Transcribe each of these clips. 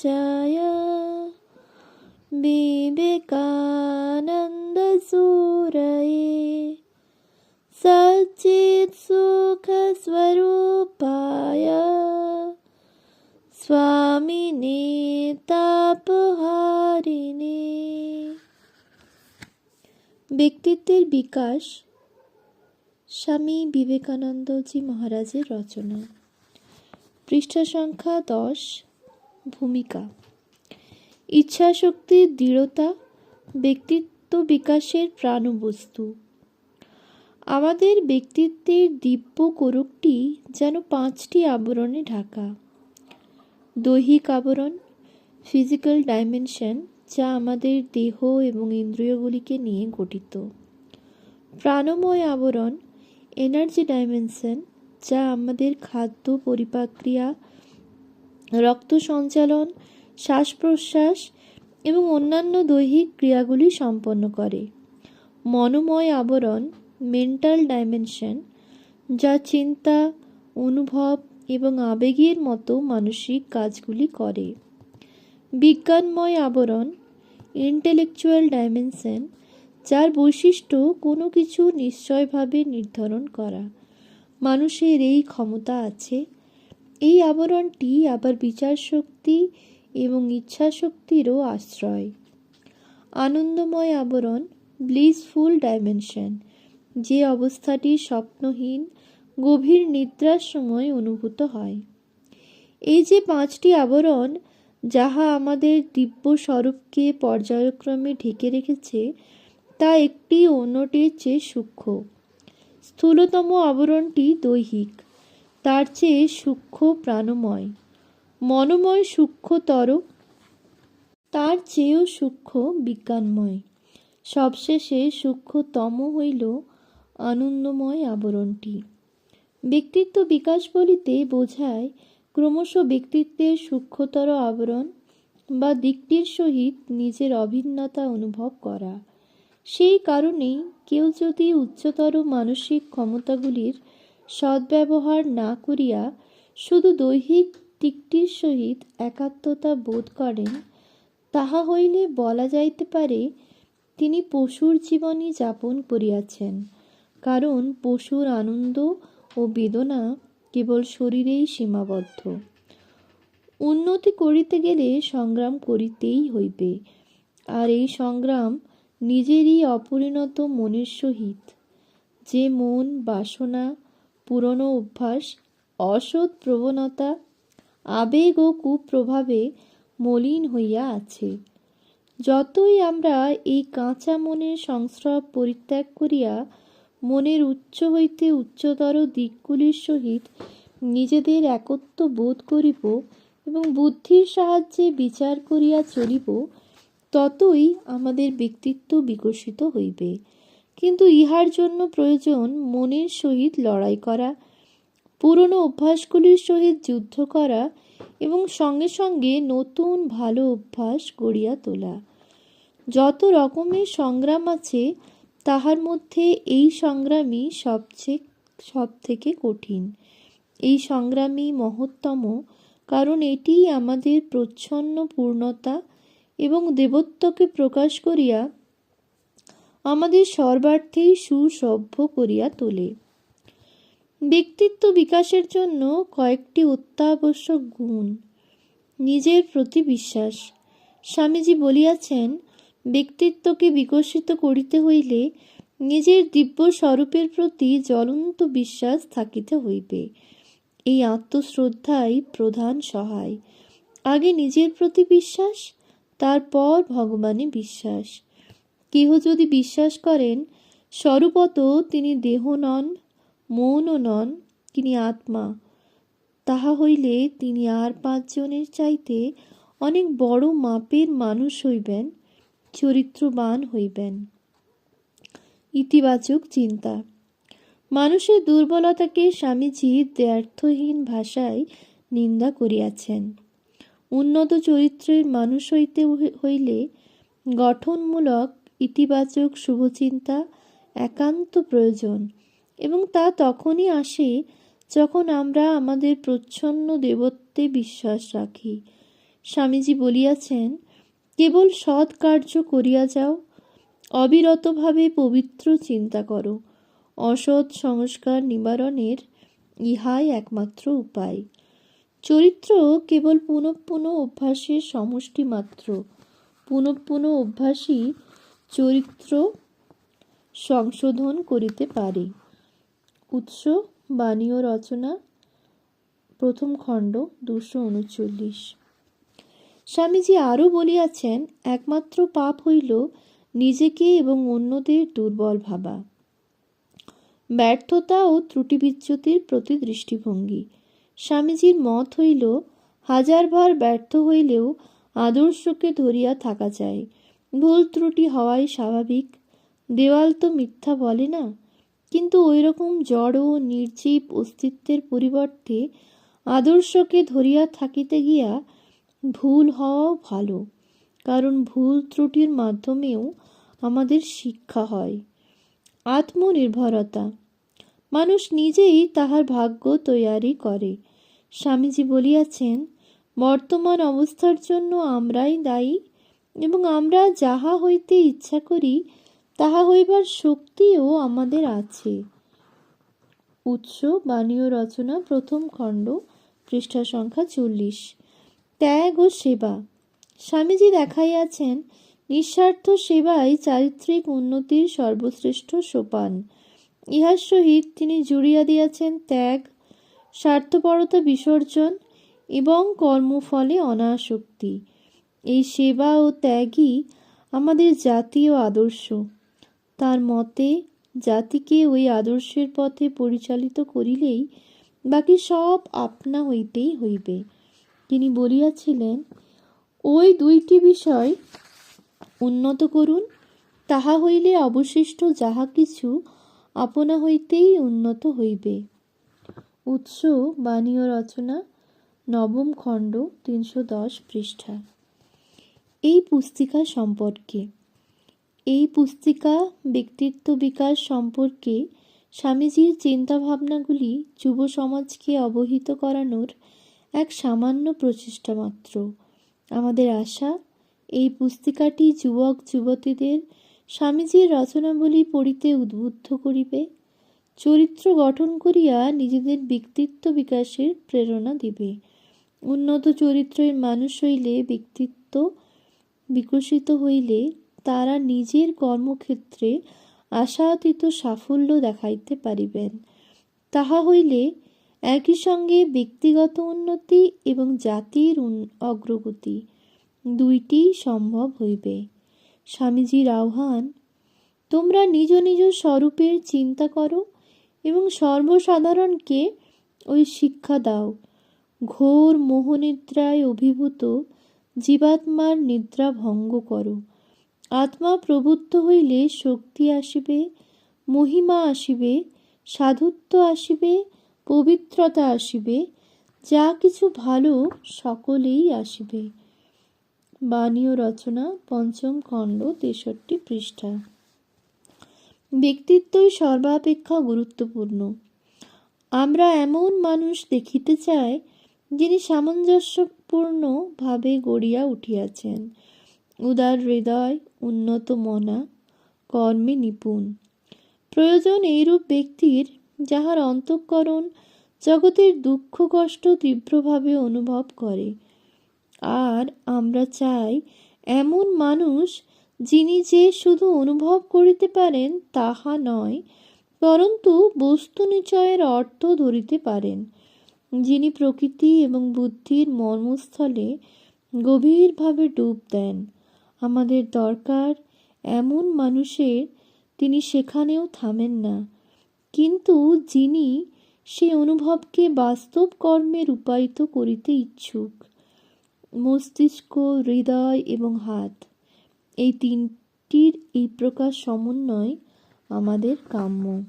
जय विवेकानन्दसूरये सच्चित्सुखस्वरूपाय स्वामिने তাপহারিণী ব্যক্তিত্বের বিকাশ স্বামী বিবেকানন্দজি মহারাজের রচনা পৃষ্ঠা সংখ্যা দশ ভূমিকা। ইচ্ছাশক্তির দৃঢ়তা, ব্যক্তিত্ব বিকাশের প্রাণবস্তু। আমাদের ব্যক্তিত্বের দিব্য কোরকটি যেন পাঁচটি আবরণে ঢাকা। দৈহিক আবরণ ফিজিক্যাল ডাইমেনশন যা আমাদের দেহ এবং ইন্দ্রিয়গুলিকে নিয়ে গঠিত। প্রাণময় আবরণ এনার্জি ডাইমেনশন যা আমাদের খাদ্য পরিপাক্রিয়া রক্ত সঞ্চালন শ্বাস প্রশ্বাস এবং অন্যান্য দৈহিক ক্রিয়াগুলি সম্পন্ন করে। মনোময় আবরণ মেন্টাল ডাইমেনশন যা চিন্তা, অনুভব এবং আবেগের মতো মানসিক কাজগুলি করে। বিজ্ঞানময় আবরণ ইন্টেলেকচুয়াল ডাইমেনশন যার বৈশিষ্ট্য কোনো কিছু নিশ্চয়ভাবে নির্ধারণ করা। মানুষের এই ক্ষমতা আছে এই আবরণটি আবার বিচার শক্তি এবং ইচ্ছা শক্তিরও আশ্রয়। আনন্দময় আবরণ ব্লিসফুল ডাইমেনশন যে অবস্থাটি স্বপ্নহীন, গভীর নিদ্রার সময় অনুভূত হয়। এই যে পাঁচটি আবরণ, যাহা আমাদের দিব্য স্বরূপকে পর্যায়ক্রমে ঢেকে রেখেছে, তা একটি অন্যটির চেয়ে সূক্ষ্ম। স্থূলতম আবরণটি দৈহিক। তার চেয়ে সূক্ষ্ম প্রাণময়। মনোময় সূক্ষ্মতর, তার চেয়েও সূক্ষ্ম বিজ্ঞানময়। সবশেষে সূক্ষ্মতম হইল আনন্দময় আবরণটি। ব্যক্তিত্ব বিকাশ বলিতে বোঝায় ক্রমশ ব্যক্তিত্বের সূক্ষ্মতর আবরণ বা দিকটির সহিত নিজের অভিন্নতা অনুভব করা। সেই কারণেই কেউ যদি উচ্চতর মানসিক ক্ষমতাগুলির সদ্ব্যবহার না করিয়া শুধু দৈহিক দিকটির সহিত একাত্মতা বোধ করেন, তাহা হইলে বলা যাইতে পারে তিনি পশুর জীবনই যাপন করিয়াছেন। কারণ পশুর আনন্দ ও বেদনা কেবল শরীরেই সীমাবদ্ধ। উন্নতি করিতে গেলে সংগ্রাম করিতেই হইবে, আর এই সংগ্রাম নিজেরই অপরিণত মনের সহিত। যে মন, বাসনা পুরনো অভ্যাস, অসৎ প্রবণতা, আবেগ ও কুপ্রভাবে মলিন হইয়া আছে। যতই আমরা এই কাঁচা মনের সংস্রব পরিত্যাগ করিয়া মনের উচ্চ হইতে উচ্চতর দিকগুলির সহিত নিজেদের একত্ব বোধ করিব এবং বুদ্ধির সাহায্যে বিচার করিয়া চলিব, ততই আমাদের ব্যক্তিত্ব বিকশিত হইবে। কিন্তু ইহার জন্য প্রয়োজন মনের সহিত লড়াই করা, পুরনো অভ্যাসগুলির সহিত যুদ্ধ করা এবং সঙ্গে সঙ্গে নতুন ভালো অভ্যাস গড়িয়া তোলা। যত রকমের সংগ্রাম আছে, তাহার মধ্যে এই সংগ্রামই সবচেয়ে সব থেকে কঠিন। এই সংগ্রামই মহত্তম, কারণ এটি আমাদের প্রচ্ছন্ন পূর্ণতা এবং দেবত্বকে প্রকাশ করিয়া আমাদের সর্বার্থেই সুসভ্য করিয়া তোলে। ব্যক্তিত্ব বিকাশের জন্য কয়েকটি অত্যাবশ্যক গুণ। নিজের প্রতি বিশ্বাস। স্বামীজি বলিয়াছেন, ব্যক্তিত্বকে বিকশিত করিতে হইলে নিজের দিব্য স্বরূপের প্রতি জ্বলন্ত বিশ্বাস থাকিতে হইবে। এই আত্মশ্রদ্ধাই প্রধান সহায়। আগে নিজের প্রতি বিশ্বাস, তারপর ভগবানে বিশ্বাস। কেহ যদি বিশ্বাস করেন, স্বরূপত তিনি দেহ নন, মনও নন, তিনি আত্মা। তাহা হইলে তিনি আর পাঁচজনের চাইতে অনেক বড় মাপের মানুষ হইবেন, চরিত্রবান হইবেন। ইতিবাচক চিন্তা। মানুষের দুর্বলতাকে স্বামীজি দ্ব্যর্থহীন ভাষায় নিন্দা করিয়াছেন। উন্নত চরিত্রের মানুষ হইতে হইলে গঠনমূলক ইতিবাচক শুভচিন্তা, একান্ত প্রয়োজন। এবং তা তখনই আসে যখন আমরা আমাদের প্রচ্ছন্ন দেবত্বে বিশ্বাস রাখি। স্বামীজি বলিয়াছেন, কেবল সৎ কার্য করিয়া যাও, অবিরতভাবে পবিত্র চিন্তা করো। অসৎ সংস্কার নিবারণের ইহাই একমাত্র উপায়। চরিত্র কেবল পুনঃ পুনঃ অভ্যাসের সমষ্টি মাত্র। পুনঃ পুনঃ অভ্যাসই চরিত্র সংশোধন করিতে পারে। উৎস বাণী ও রচনা, প্রথম খণ্ড, দুশো উনচল্লিশ। স্বামীজি আরও বলিয়াছেন, একমাত্র পাপ হইল নিজেকে এবং অন্যদের দুর্বল ভাবা। ব্যর্থতা ও ত্রুটি বিচ্যুতির প্রতি দৃষ্টিভঙ্গি। স্বামীজির মত হইল, হাজারবার ব্যর্থ হইলেও আদর্শকে ধরিয়া থাকা যায় ভুল ত্রুটি হওয়াই স্বাভাবিক। দেওয়াল তো মিথ্যা বলে না, কিন্তু ওই রকম জড় ও নির্জীব অস্তিত্বের পরিবর্তে আদর্শকে ধরিয়া থাকিতে গিয়া ভুল হওয়াও ভালো, কারণ ভুল ত্রুটির মাধ্যমেও আমাদের শিক্ষা হয়। আত্মনির্ভরতা, মানুষ নিজেই তাহার ভাগ্য তৈয়ারি করে। স্বামীজি বলিয়াছেন, বর্তমান অবস্থার জন্য আমরাই দায়ী এবং আমরা যাহা হইতে ইচ্ছা করি, তাহা হইবার শক্তিও আমাদের আছে। উৎস, বাণীয় রচনা, প্রথম খণ্ড, পৃষ্ঠা সংখ্যা চল্লিশ। ত্যাগ ও সেবা। স্বামীজি দেখাইয়াছেন, নিঃস্বার্থ সেবাই চারিত্রিক উন্নতির সর্বশ্রেষ্ঠ সোপান। ইহার সহিত তিনি জুড়িয়া দিয়াছেন ত্যাগ, স্বার্থপরতা বিসর্জন এবং কর্মফলে অনাসক্তি। এই সেবা ও ত্যাগই আমাদের জাতীয় আদর্শ। তার মতে, জাতিকে ওই আদর্শের পথে পরিচালিত করিলেই বাকি সব আপনা হইতেই হইবে। তিনি বলিয়াছিলেন, ওই দুইটি বিষয় উন্নত করুন, তাহা হইলে অবশিষ্ট যাহা কিছু আপনা হইতেই উন্নত হইবে। উৎস বাণীয় রচনা, নবম খণ্ড, তিনশো দশ পৃষ্ঠা। এই পুস্তিকা সম্পর্কে। এই পুস্তিকা ব্যক্তিত্ব বিকাশ সম্পর্কে স্বামীজির চিন্তাভাবনাগুলি যুব সমাজকে অবহিত করানোর এক সামান্য প্রচেষ্টা মাত্র। আমাদের আশা, এই পুস্তিকাটি যুবক, যুবতীদের স্বামীজির রচনাবলী পড়িতে উদ্বুদ্ধ করিবে, চরিত্র গঠন করিয়া নিজেদের ব্যক্তিত্ব বিকাশের প্রেরণা দিবে। উন্নত চরিত্রের মানুষ হইলে ব্যক্তিত্ব বিকশিত হইলে তারা নিজের কর্মক্ষেত্রে আশাতীত সাফল্য দেখাইতে পারিবেন। তাহা হইলে একই সঙ্গে ব্যক্তিগত উন্নতি এবং জাতির অগ্রগতি দুইটি সম্ভব হইবে। স্বামীজির আহ্বান, তোমরা নিজ নিজ স্বরূপের চিন্তা করো এবং সর্বসাধারণকে ওই শিক্ষা দাও। ঘোর মোহনিদ্রায় অভিভূত জীবাত্মার নিদ্রা ভঙ্গ করো। আত্মা প্রবুদ্ধ হইলে শক্তি আসিবে, মহিমা আসিবে, সাধুত্ব আসিবে, পবিত্রতা আসিবে, যা কিছু ভালো সকলেই আসিবে। বাণীয় রচনা, পঞ্চম খণ্ড, তেষট্টি পৃষ্ঠা। ব্যক্তিত্বই সর্বাপেক্ষা গুরুত্বপূর্ণ। আমরা এমন মানুষ দেখিতে চাই যিনি সামঞ্জস্যপূর্ণভাবে গড়িয়া উঠিয়াছেন। উদার হৃদয়, উন্নত মনা, কর্মে নিপুণ। প্রয়োজন এইরূপ ব্যক্তির যাহার অন্তঃকরণ জগতের দুঃখ, কষ্ট তীব্রভাবে অনুভব করে। আর আমরা চাই এমন মানুষ যিনি যে শুধু অনুভব করিতে পারেন তাহা নয়, পরন্তু বস্তু নিচয়ের অর্থ ধরিতে পারেন। যিনি প্রকৃতি এবং বুদ্ধির মর্মস্থলে গভীরভাবে ডুব দেন। আমাদের দরকার এমন মানুষের, তিনি সেখানেও থামেন না। কিন্তু যিনি সে অনুভবকে বাস্তব কর্মে রূপায়িত করিতে ইচ্ছুক। মস্তিষ্ক, হৃদয় এবং হাত, এই তিনটির এই প্রকার সমন্বয় আমাদের কাম্য।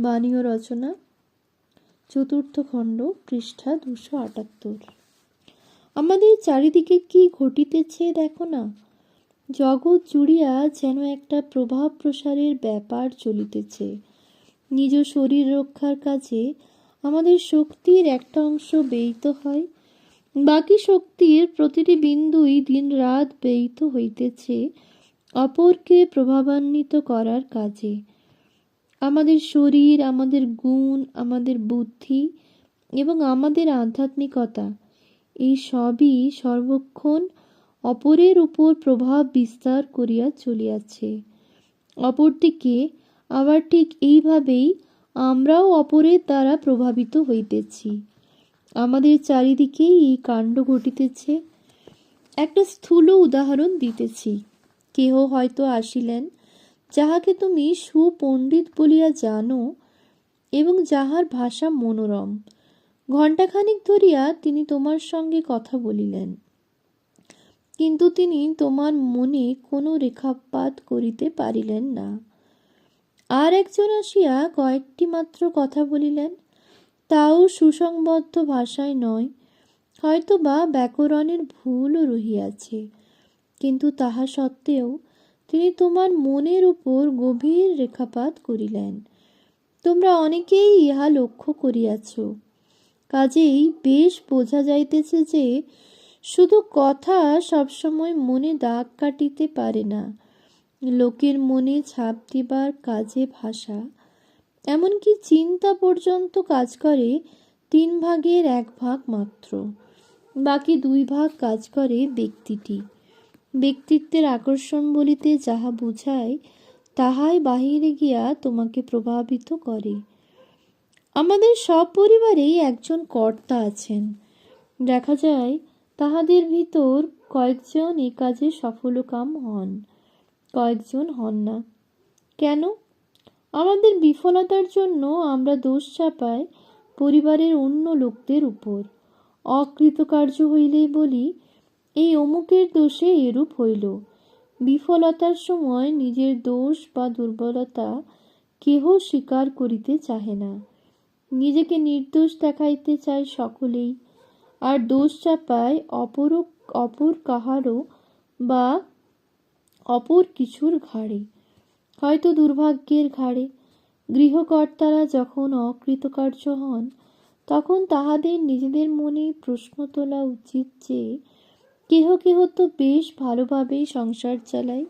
বাণীয় রচনা, চতুর্থ খণ্ড, পৃষ্ঠা দুশো আটাত্তর। আমাদের চারিদিকে কি ঘটিতেছে দেখো না। জগৎ জুড়িয়া যেন একটা প্রভাব প্রসারের ব্যাপার চলিতেছে। নিজ শরীর রক্ষার কাজে আমাদের শক্তির একটা অংশ ব্যয়িত হয়। বাকি শক্তির প্রতিটি বিন্দুই দিন রাত ব্যয়িত হইতেছে অপরকে প্রভাবান্বিত করার কাজে। আমাদের শরীর, আমাদের গুণ, আমাদের বুদ্ধি এবং আমাদের আধ্যাত্মিকতা, এই সবই সর্বক্ষণ অপরের উপর প্রভাব বিস্তার করিয়া চলিয়াছে। অপরদিকে আবার ঠিক এইভাবেই আমরাও অপরের দ্বারা প্রভাবিত হইতেছি। আমাদের চারিদিকেই এই কাণ্ড ঘটিতেছে। একটা স্থূল উদাহরণ দিতেছি। কেহ হয়তো আসিলেন যাহাকে তুমি সুপণ্ডিত বলিয়া জানো এবং যাহার ভাষা মনোরম। ঘণ্টাখানিক ধরিয়া তিনি তোমার সঙ্গে কথা বলিলেন। কিন্তু তিনি তোমার মনে কোনো রেখাপাত করিতে পারিলেন না। আর একজন আসিয়া কয়েকটি মাত্র কথা বলিলেন। তাও সুসংবদ্ধ ভাষায় নয় হয়তো বা ব্যাকরণের ভুলও রহিয়াছে। কিন্তু তাহা সত্ত্বেও তিনি তোমার মনের উপর গভীর রেখাপাত করিলেন? তোমরা অনেকেই ইহা লক্ষ্য করিয়াছ। কাজেই বেশ বোঝা যাইতেছে যে, শুধু কথা সবসময় মনে দাগ কাটিতে পারে না। লোকের মনে ছাপ দিবার কাজে ভাষা। এমনকি চিন্তা পর্যন্ত কাজ করে তিন ভাগের এক ভাগ মাত্র। বাকি দুই ভাগ কাজ করে ব্যক্তিটি। ব্যক্তিত্বের আকর্ষণ বলিতে যাহা বুঝায়, তাহাই বাহিরে গিয়া তোমাকে প্রভাবিত করে। আমাদের সব পরিবারেই একজন কর্তা আছেন। দেখা যায়, তাহাদের ভিতর কয়েকজন এ কাজে সফলকাম হন, কয়েকজন হন না। কেন? আমাদের বিফলতার জন্য আমরা দোষ চাপাই পরিবারের অন্য লোকদের উপর। অকৃতকার্য হইলেই বলি এই অমুকের দোষে এরূপ হইল। বিফলতার সময় নিজের দোষ বা দুর্বলতা কেহ স্বীকার করিতে চাহে না। নিজেকে নির্দোষ দেখাইতে চায় সকলেই, আর দোষ চাপায় অপর অপর কাহারও বা অপর কিছুর ঘাড়ে। হয়তো দুর্ভাগ্যের ঘাড়ে। গৃহকর্তারা যখন অকৃতকার্য হন, তখন তাহাদের নিজেদের মনে প্রশ্ন তোলা উচিত যে কেহ কেহ তো বেশ ভালোভাবেই সংসার চালায়,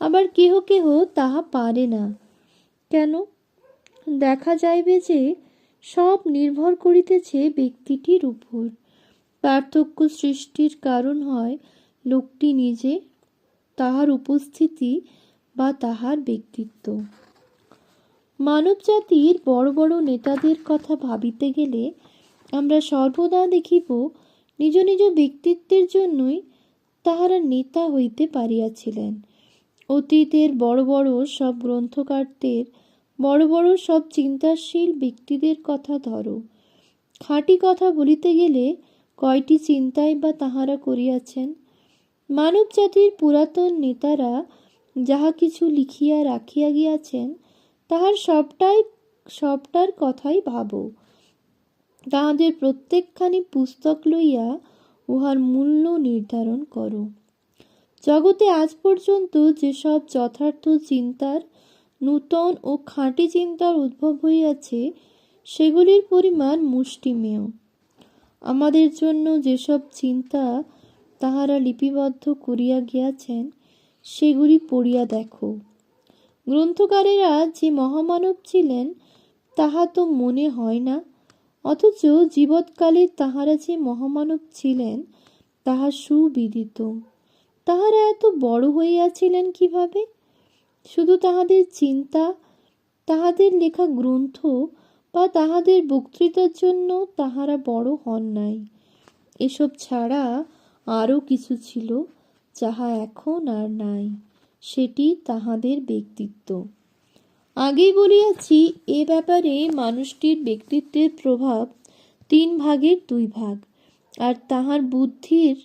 আবার কেহ কেহ তাহা পারে না। কেন? দেখা যাইবে যে সব নির্ভর করিতেছে ব্যক্তিটির উপর। পার্থক্য সৃষ্টির কারণ হয় লোকটি নিজে, তাহার উপস্থিতি বা তাহার ব্যক্তিত্ব। মানব জাতির বড় বড় নেতাদের কথা ভাবিতে গেলে আমরা সর্বদা দেখিব নিজ নিজ ব্যক্তিত্বের জন্যই তাহারা নেতা হইতে পারিয়াছিলেন। অতীতের বড় বড় সব গ্রন্থকারদের, বড় বড় সব চিন্তাশীল ব্যক্তিদের কথা ধরো। খাঁটি কথা বলিতে গেলে কয়টি চিন্তাই বা তাহারা করিয়াছেন? মানব জাতির পুরাতন নেতারা যাহা কিছু লিখিয়া রাখিয়া গিয়াছেন, তাহার সবটাই, সবটার কথাই ভাবো। তাহাদের প্রত্যেকখানি পুস্তক লইয়া উহার মূল্য নির্ধারণ করো। জগতে আজ পর্যন্ত যেসব যথার্থ চিন্তার, নূতন ও খাঁটি চিন্তার উদ্ভব হইয়াছে, সেগুলির পরিমাণ মুষ্টিমেয়। আমাদের জন্য যেসব চিন্তা তাহারা লিপিবদ্ধ করিয়া গিয়াছেন, সেগুলি পড়িয়া দেখো। গ্রন্থকারেরা যে মহামানব ছিলেন, তাহা তো মনে হয় না অথচ জীবৎকালে তাহারা যে মহামানব ছিলেন, তাহা সুবিদিত। তাহারা এত বড় হইয়াছিলেন কীভাবে? শুধু তাহাদের চিন্তা, তাহাদের লেখা গ্রন্থ বা তাহাদের বক্তৃতার জন্য তাহারা বড় হন নাই। এসব ছাড়া আরও কিছু ছিল, যাহা এখন আর নাই, সেটি তাহাদের ব্যক্তিত্ব। আগেই বলিয়াছি, এ ব্যাপারে মানুষটির ব্যক্তিত্বের প্রভাব তিন ভাগের দুই ভাগ, আর তাহার বুদ্ধির,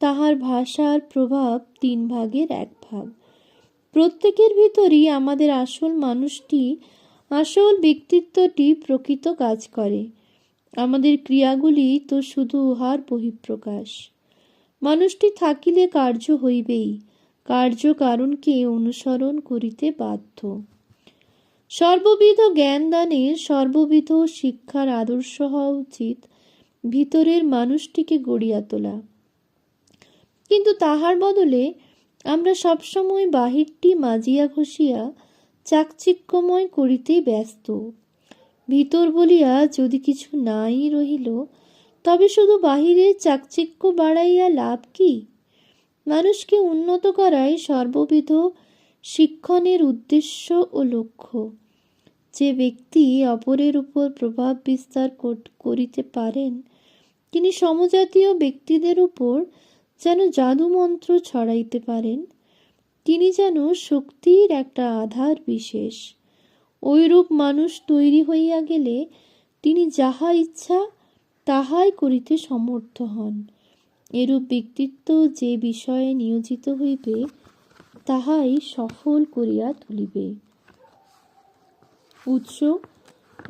তাহার ভাষার প্রভাব তিন ভাগের এক ভাগ। প্রত্যেকের ভিতরই আমাদের আসল মানুষটি, আসল ব্যক্তিত্বটি প্রকৃত কাজ করে। আমাদের ক্রিয়াগুলি তো শুধু উহার বহিঃপ্রকাশ। মানুষটি থাকিলে কার্য হইবেই, কার্য কারণকে অনুসরণ করিতে বাধ্য। সর্ববিধ জ্ঞানদানের সর্ববিধ শিক্ষার আদর্শ হওয়া উচিত ভিতরের মানুষটিকে গড়িয়া তোলা। কিন্তু তাহার বদলে আমরা সবসময় বাহিরটি মাজিয়া ঘষিয়া চাকচিক্যময় করিতেই ব্যস্ত। ভিতর বলিয়া যদি কিছু নাই রহিল, তবে শুধু বাহিরের চাকচিক্য বাড়াইয়া লাভ কি? মানুষকে উন্নত করাই সর্ববিধ শিক্ষণের উদ্দেশ্য ও লক্ষ্য। যে ব্যক্তি অপরের উপর প্রভাব বিস্তার করিতে পারেন, তিনি সমজাতীয় ব্যক্তিদের উপর যেন জাদুমন্ত্র ছড়াইতে পারেন, তিনি যেন শক্তির একটা আধার বিশেষ। ওইরূপ মানুষ তৈরি হইয়া গেলে তিনি যাহা ইচ্ছা তাহাই করিতে সমর্থ হন। এরূপ ব্যক্তিত্ব যে বিষয়ে নিয়োজিত হইবে তাহাই সফল করিয়া তুলিবে। উৎস,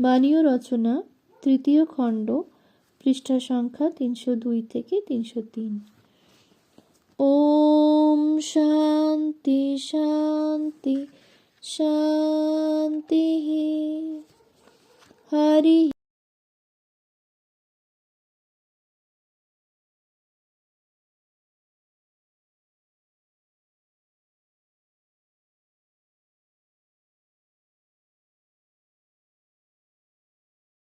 বাণীয় রচনা, তৃতীয় খণ্ড, পৃষ্ঠা সংখ্যা তিনশো দুই থেকে তিনশো তিন। ওম শান্তি শান্তি শান্তি হরি